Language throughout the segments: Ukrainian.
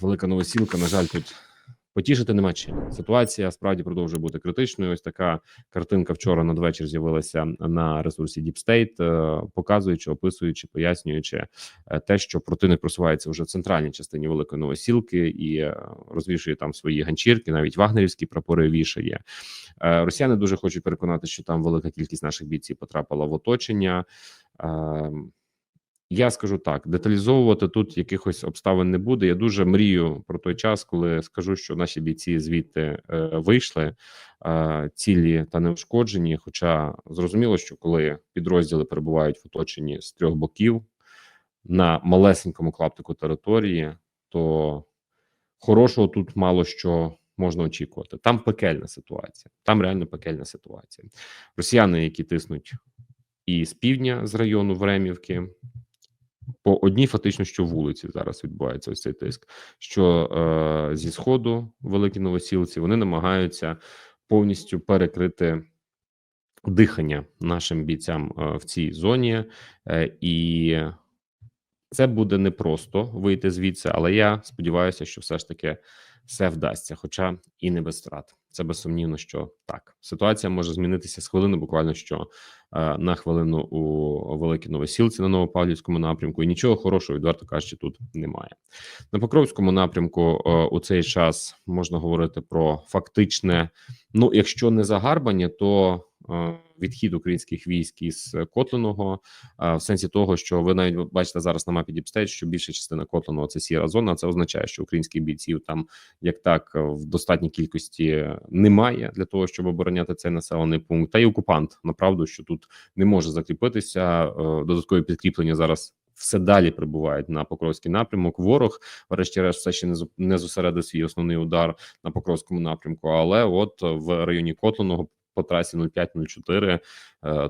велика новосілка. На жаль, тут потішити нема чим. Ситуація справді продовжує бути критичною. Ось така картинка вчора надвечір з'явилася на ресурсі Deep State, е, показуючи, описуючи, пояснюючи е, те, що противник просувається вже в центральній частині великої новосілки і е, розвішує там свої ганчірки, навіть вагнерівські прапори вішає. Росіяни дуже хочуть переконати, що там велика кількість наших бійців потрапила в оточення. Я скажу так: деталізовувати тут якихось обставин не буде. Я дуже мрію про той час, коли скажу, що наші бійці звідти е, вийшли е, цілі та неушкоджені. Хоча зрозуміло, що коли підрозділи перебувають в оточенні з трьох боків на малесенькому клаптику території, то хорошого тут мало що можна очікувати. Там пекельна ситуація, там реально пекельна ситуація. Росіяни, які тиснуть і з півдня з району Времівки. По одній фактично, що вулиці зараз відбувається ось цей тиск. Що е, зі сходу великі новосілці вони намагаються повністю перекрити дихання нашим бійцям е, в цій зоні, е, і це буде непросто вийти звідси, але я сподіваюся, що все ж таки все вдасться, хоча і не без втрат. Це безсумнівно, що так ситуація може змінитися з хвилини, буквально що е, на хвилину у великій новосілці на Новопавлівському напрямку, і нічого хорошого, відверто кажучи, тут немає. На Покровському напрямку е, у цей час можна говорити про фактичне. Ну, якщо не загарбання, то відхід українських військ із Котлиного, е, в сенсі того, що ви навіть бачите зараз на мапі Діпстейт, що більша частина Котлиного – це сіра зона. Це означає, що українських бійців там як так в достатній кількості немає для того, щоб обороняти цей населений пункт. Та й окупант направду, що тут не може закріпитися. Е, додаткові підкріплення зараз. Все далі прибувають на Покровський напрямок. Ворог, врешті-решт, все ще не зосередив свій основний удар на Покровському напрямку. Але от в районі Котлиного по трасі 0504 е,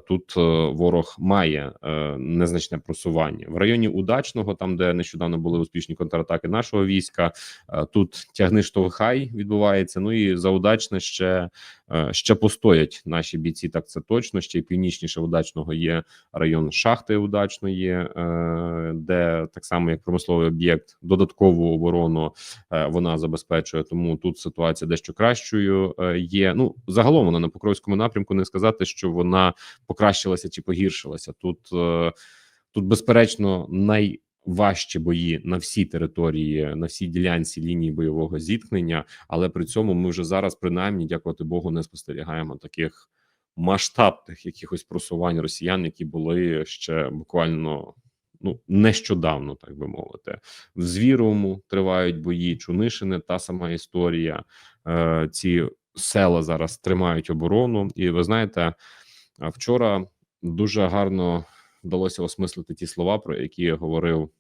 тут е, ворог має е, незначне просування в районі удачного, там де нещодавно були успішні контратаки нашого війська. е, Тут тягни штовхай відбувається. Ну і за удачне ще е, ще постоять наші бійці. Так це точно. Ще й північніше удачного є район шахти удачної, е, де так само як промисловий об'єкт, додаткову оборону е, вона забезпечує. Тому тут ситуація дещо кращою е, є. Ну загалом вона на Покровському напрямку не сказати, що вона покращилася чи погіршилася. Тут е, тут безперечно найважчі бої на всій території, на всій ділянці лінії бойового зіткнення, але при цьому ми вже зараз, принаймні, дякувати Богу, не спостерігаємо таких масштабних якихось просувань росіян, які були ще буквально. Ну, нещодавно, так би мовити, в Звіровому тривають бої, Чунишини, та сама історія. Е, ці села зараз тримають оборону, і ви знаєте, вчора дуже гарно вдалося осмислити ті слова, про які говорив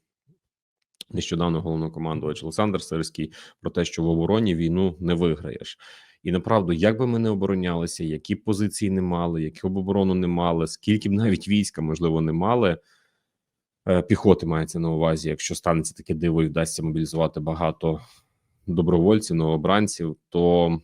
нещодавно головнокомандувач Олександр Сирський, про те, що в обороні війну не виграєш. І направду, як би ми не оборонялися, які позиції не мали, яку б оборону не мали, скільки б навіть війська можливо не мали. е, Піхоти мається на увазі, якщо станеться таке диво і вдасться мобілізувати багато добровольців, новобранців, то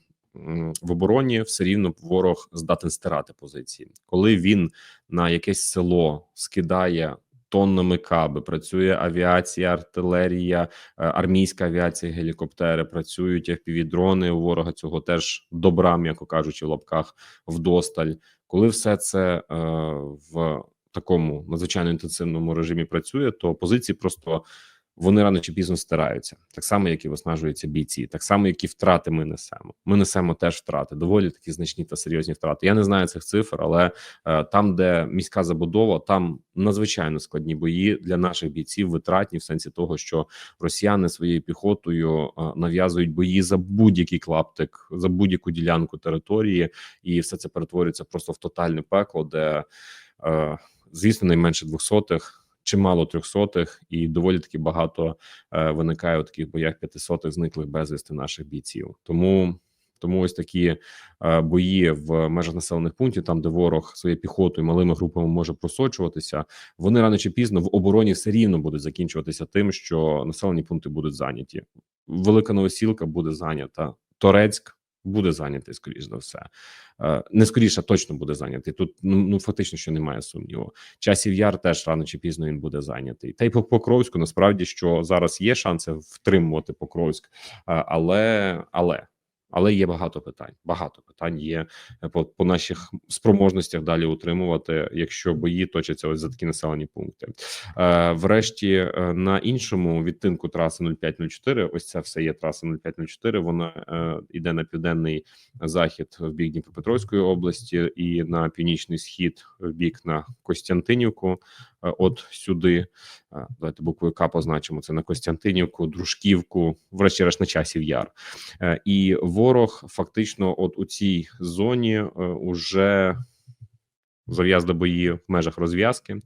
в обороні все рівно ворог здатен стирати позиції, коли він на якесь село скидає тоннами каби, працює авіація, артилерія, е, армійська авіація, гелікоптери, працюють FPV-дрони у ворога. Цього теж добра, м'яко кажучи, в лапках вдосталь. Коли все це е, в такому надзвичайно інтенсивному режимі працює, то позиції просто вони рано чи пізно стираються, так само, як і виснажуються бійці, так само, як і втрати ми несемо. Ми несемо теж втрати, доволі такі значні та серйозні втрати. Я не знаю цих цифр, але е, там, де міська забудова, там надзвичайно складні бої для наших бійців, витратні в сенсі того, що росіяни своєю піхотою е, нав'язують бої за будь-який клаптик, за будь-яку ділянку території, і все це перетворюється просто в тотальне пекло, де е, звісно найменше двохсотих чимало трьохсотих, і доволі таки багато е, виникає у таких боях п'ятисотих зниклих безвісти наших бійців. Тому тому ось такі е, бої в межах населених пунктів, там де ворог своєю піхотою малими групами може просочуватися, вони рано чи пізно в обороні все рівно будуть закінчуватися тим, що населені пункти будуть зайняті. Велика новосілка буде зайнята. Торецьк буде зайнятий, скоріш за все. Е, Не скоріше, точно буде зайнятий. Тут ну, ну фактично що немає сумніву. Часів яр теж рано чи пізно він буде зайнятий. Та й по Покровську насправді що зараз є шанси втримувати Покровськ, е, але але. Але є багато питань. Багато питань є е, по, по наших спроможностях далі утримувати, якщо бої точаться ось за такі населені пункти. Е, врешті е, на іншому відтинку траси 0504, Ось це все є траса 0504, Вона е, йде на південний захід в бік Дніпропетровської області і на північний схід в бік на Костянтинівку. Е, От сюди Е, давайте буквою К позначимо це на Костянтинівку, Дружківку, врешті-решт на часів яр. Е, І ворог фактично, от у цій зоні, уже зав'язли бої в межах розв'язки.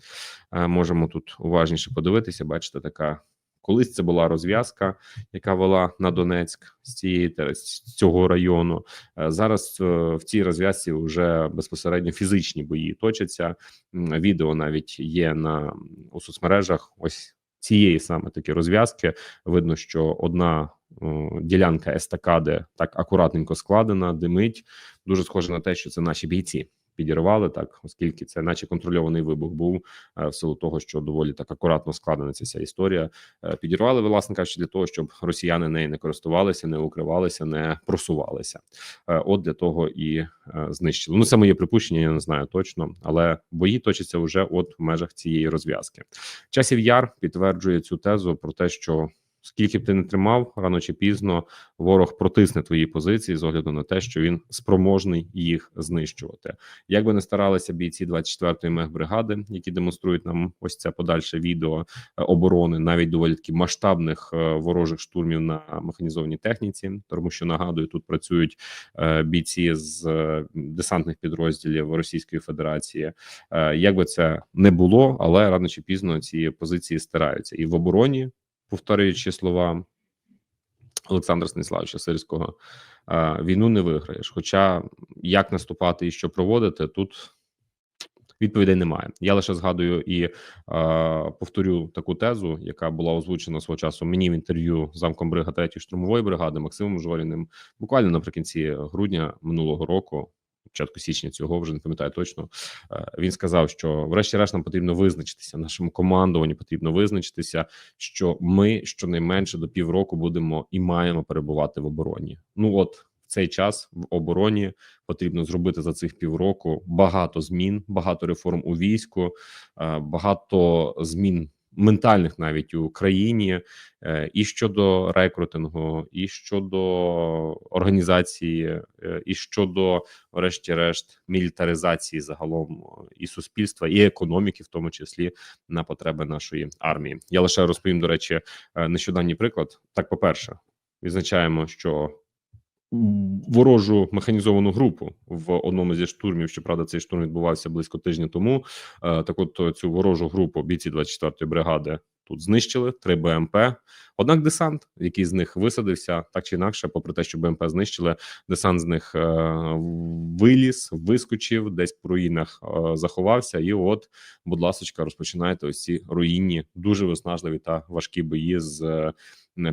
Можемо тут уважніше подивитися. Бачите, така колись це була розв'язка, яка вела на Донецьк з цієї з цього району. Е, Зараз е, в цій розв'язці вже безпосередньо фізичні бої точаться. Відео навіть є на у соцмережах. Ось цієї саме таки розв'язки. Видно, що одна ділянка естакади так акуратненько складена, димить. Дуже схоже на те, що це наші бійці підірвали так, оскільки це, наче контрольований вибух, був е, в силу того, що доволі так акуратно складена ця вся історія. Е, Підірвали, власне кажучи, для того, щоб росіяни нею не користувалися, не укривалися, не просувалися. Е, От для того і знищили. Ну, це моє припущення, я не знаю точно, але бої точаться вже от в межах цієї розв'язки. Часів яр підтверджує цю тезу про те, що скільки б ти не тримав, рано чи пізно ворог протисне твої позиції з огляду на те, що він спроможний їх знищувати. Як би не старалися бійці 24-ї мехбригади, які демонструють нам ось це подальше відео е, оборони, навіть доволі таки масштабних е, ворожих штурмів на механізованій техніці, тому що нагадую, тут працюють е, бійці з десантних підрозділів Російської Федерації. Як би це не було, але рано чи пізно ці позиції стираються і в обороні, повторюючи слова Олександра Станіславовича Сирського, е, війну не виграєш. Хоча як наступати і що проводити, тут відповідей немає. Я лише згадую і е, повторю таку тезу, яка була озвучена свого часу мені в інтерв'ю з замком брига 3 штурмової бригади Максимом Жоріним, буквально наприкінці грудня минулого року. Початку січня цього вже не пам'ятаю точно. Е, Він сказав, що врешті-решт нам потрібно визначитися. Нашому командуванню потрібно визначитися, що ми щонайменше до півроку будемо і маємо перебувати в обороні. Ну от в цей час в обороні потрібно зробити за цих півроку багато змін, багато реформ у війську, е, багато змін ментальних навіть у країні, е, і щодо рекрутингу, і щодо організації, е, і щодо, врешті-решт, мілітаризації загалом е, і суспільства, і економіки, в тому числі на потреби нашої армії. Я лише розповім до речі, нещодавній приклад. Так, по перше, відзначаємо, що ворожу механізовану групу в одному зі штурмів. Щоправда, цей штурм відбувався близько тижня тому. Е, Так, от цю ворожу групу бійці 24-ї бригади тут знищили три БМП. Однак, десант, який з них висадився, так чи інакше, попри те, що БМП знищили, десант з них е, виліз, вискочив, десь по руїнах е, заховався. І, от, будь ласочка, розпочинаєте ось ці руїнні, дуже виснажливі та важкі бої з. е,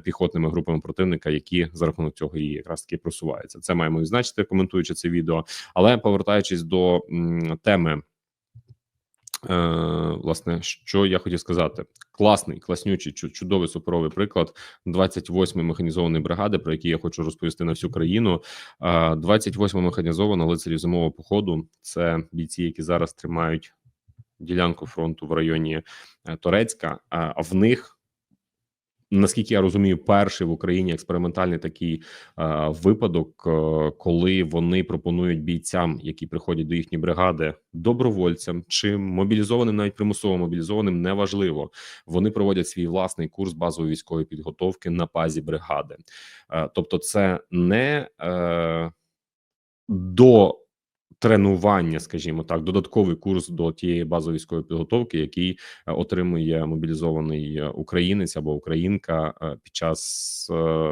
піхотними групами противника, які за рахунок цього і якраз таки просуваються. Це маємо відзначити, коментуючи це відео. Але повертаючись до м, теми, власне, що я хотів сказати, класний, класнючий, чу- чудовий суперовий приклад 28-ї механізованої бригади, про які я хочу розповісти на всю країну. Е, 28-ма механізована лицарів зимового походу. Це бійці, які зараз тримають ділянку фронту в районі е, Торецька. А в них наскільки я розумію, перший в Україні експериментальний такий е, випадок, е, коли вони пропонують бійцям, які приходять до їхньої бригади, добровольцям чи мобілізованим, навіть примусово мобілізованим, неважливо. Вони проводять свій власний курс базової військової підготовки на базі бригади. Е, тобто, це не е, до тренування, скажімо так, додатковий курс до тієї базової військової підготовки, який е, отримує мобілізований е, українець або українка е, під час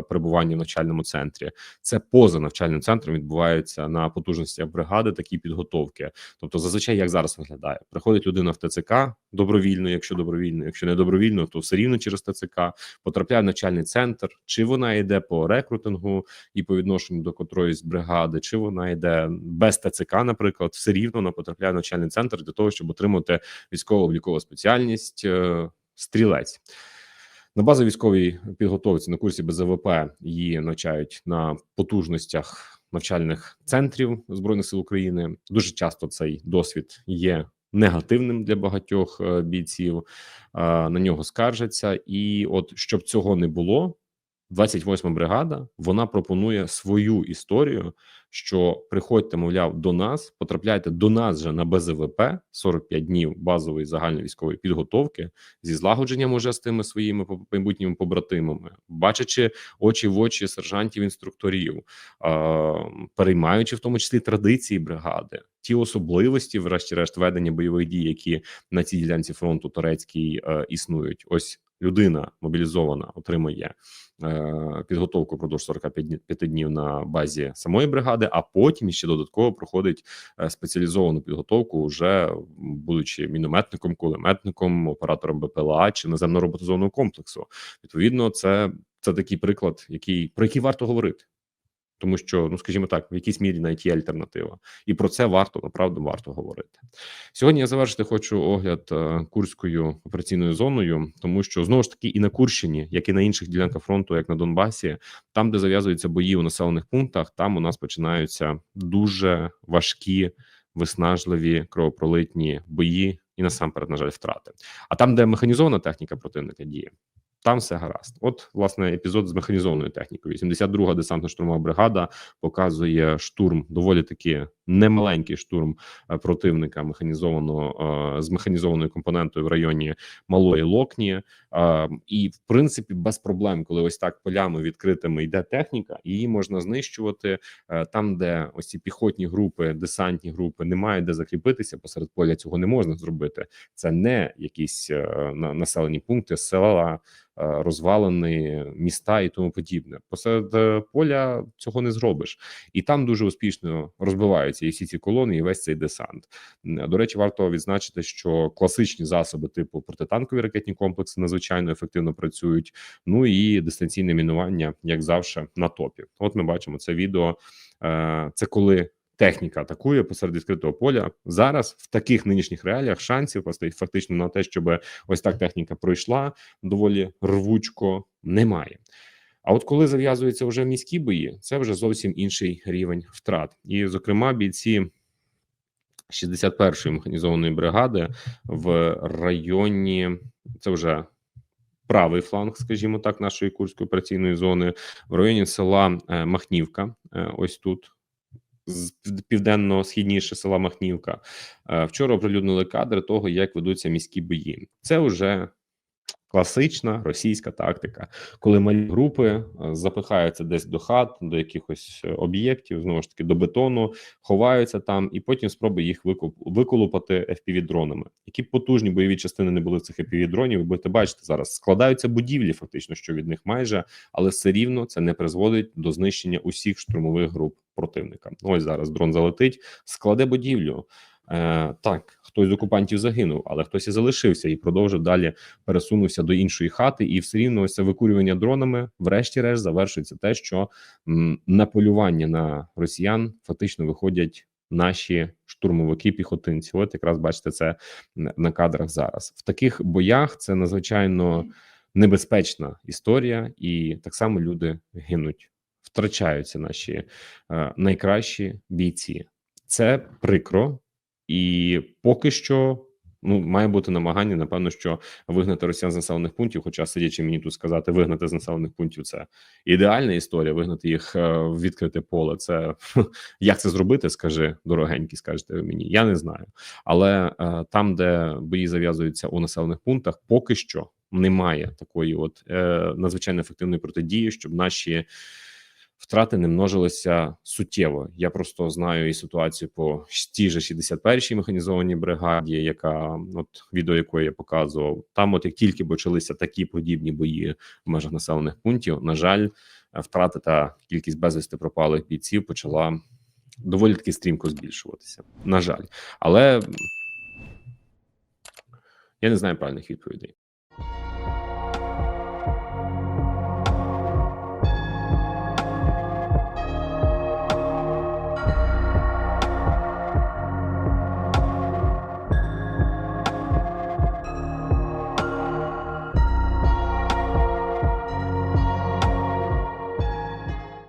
перебування в навчальному центрі. Це поза навчальним центром відбувається на потужностях бригади такі підготовки. Тобто, зазвичай як зараз виглядає, приходить людина в ТЦК добровільно, якщо добровільно, якщо не добровільно, то все рівно через ТЦК потрапляє в навчальний центр. Чи вона йде по рекрутингу і по відношенню до котроїсь бригади, чи вона йде без ТЦК, наприклад, все рівно вона потрапляє в навчальний центр для того, щоб отримати військово-облікову спеціальність е, стрілець. На базовій військовій підготовці на курсі БЗВП її навчають на потужностях навчальних центрів збройних сил України. Дуже часто цей досвід є негативним для багатьох е, бійців. е, На нього скаржаться, і от щоб цього не було, 28 бригада вона пропонує свою історію. Що приходьте, мовляв, до нас, потрапляйте до нас же на БЗВП 45 днів базової загальної військової підготовки зі злагодженням уже з тими своїми майбутніми побратимами, бачачи очі в очі сержантів інструкторів, переймаючи в тому числі традиції бригади, ті особливості, врешті-решт, ведення бойових дій, які на цій ділянці фронту турецькій е, існують. Ось людина мобілізована отримає е, підготовку впродовж 45 п'яти днів на базі самої бригади, а потім ще додатково проходить е, спеціалізовану підготовку, вже будучи мінометником, кулеметником, оператором БПЛА чи наземно роботизованого комплексу. Відповідно, це, це такий приклад, який про який варто говорити. Тому що, ну скажімо так, в якійсь мірі навіть є альтернатива, і про це варто направду варто говорити. Сьогодні я завершити хочу огляд е, курською операційною зоною, тому що знову ж таки і на Курщині, як і на інших ділянках фронту, як на Донбасі, там, де зав'язуються бої у населених пунктах, там у нас починаються дуже важкі, виснажливі кровопролитні бої, і насамперед, на жаль, втрати. А там, де механізована техніка противника діє. Там все гаразд. От, власне, епізод з механізованою технікою. 82-га десантно-штурмова бригада показує штурм, доволі таки немаленький штурм е, противника механізованого е, з механізованою компонентою в районі Малої Локні. Е, І в принципі без проблем, коли ось так полями відкритими йде техніка, її можна знищувати там, де ось ці піхотні групи, десантні групи не мають де закріпитися. Посеред поля цього не можна зробити. Це не якісь населені пункти, села, розвалені міста і тому подібне. Посеред поля цього не зробиш, і там дуже успішно розбиваються і всі ці колони, і весь цей десант. До речі, варто відзначити, що класичні засоби типу протитанкові ракетні комплекси надзвичайно ефективно працюють. Ну і дистанційне мінування, як завжди, на топі. От ми бачимо це відео. Е, Це коли. Техніка атакує посеред відкритого поля зараз в таких нинішніх реаліях шансів фактично на те, щоб ось так техніка пройшла доволі рвучко, немає. А от коли зав'язуються вже міські бої, це вже зовсім інший рівень втрат. І, зокрема, бійці 61-ї механізованої бригади в районі це вже правий фланг, скажімо так, нашої курської операційної зони, в районі села е, Махнівка. е, Ось тут. з південно-східніше села Махнівка Е, вчора оприлюднили кадри того, як ведуться міські бої. Це вже класична російська тактика, коли малі групи е, запихаються десь до хат, до якихось е, об'єктів, знову ж таки до бетону, ховаються там, і потім спроби їх викуп- виколупати fpv дронами. Які потужні бойові частини не були в цих fpv дронів, ви будете бачити зараз. Складаються будівлі, фактично, що від них майже, але все рівно це не призводить до знищення усіх штурмових груп противника. Ось зараз дрон залетить, складе будівлю. Е, так, хтось з окупантів загинув, але хтось і залишився і продовжив далі пересунувся до іншої хати, і все рівно ось це викурювання дронами, врешті-решт, завершується те, що м, на полювання на росіян фактично виходять наші штурмовики піхотинці. От якраз бачите це на кадрах зараз. В таких боях це надзвичайно небезпечна історія, і так само люди гинуть, втрачаються наші е, найкращі бійці. Це прикро, і поки що ну має бути намагання, напевно, що вигнати росіян з населених пунктів. Хоча сидячи мені тут сказати, вигнати з населених пунктів це ідеальна історія. Вигнати їх е, в відкрите поле. Це як це зробити? Скажи дорогенький, скажете ви мені. Я не знаю, але е, там, де бої зав'язуються у населених пунктах, поки що немає такої, от е, надзвичайно ефективної протидії, щоб наші втрати не множилися суттєво. Я просто знаю і ситуацію по тій же 61-й механізованій бригаді, яка от відео якої я показував. Там, от як тільки почалися такі подібні бої в межах населених пунктів, на жаль, втрати та кількість безвісти пропалих бійців почала доволі таки стрімко збільшуватися. На жаль, але я не знаю правильних відповідей.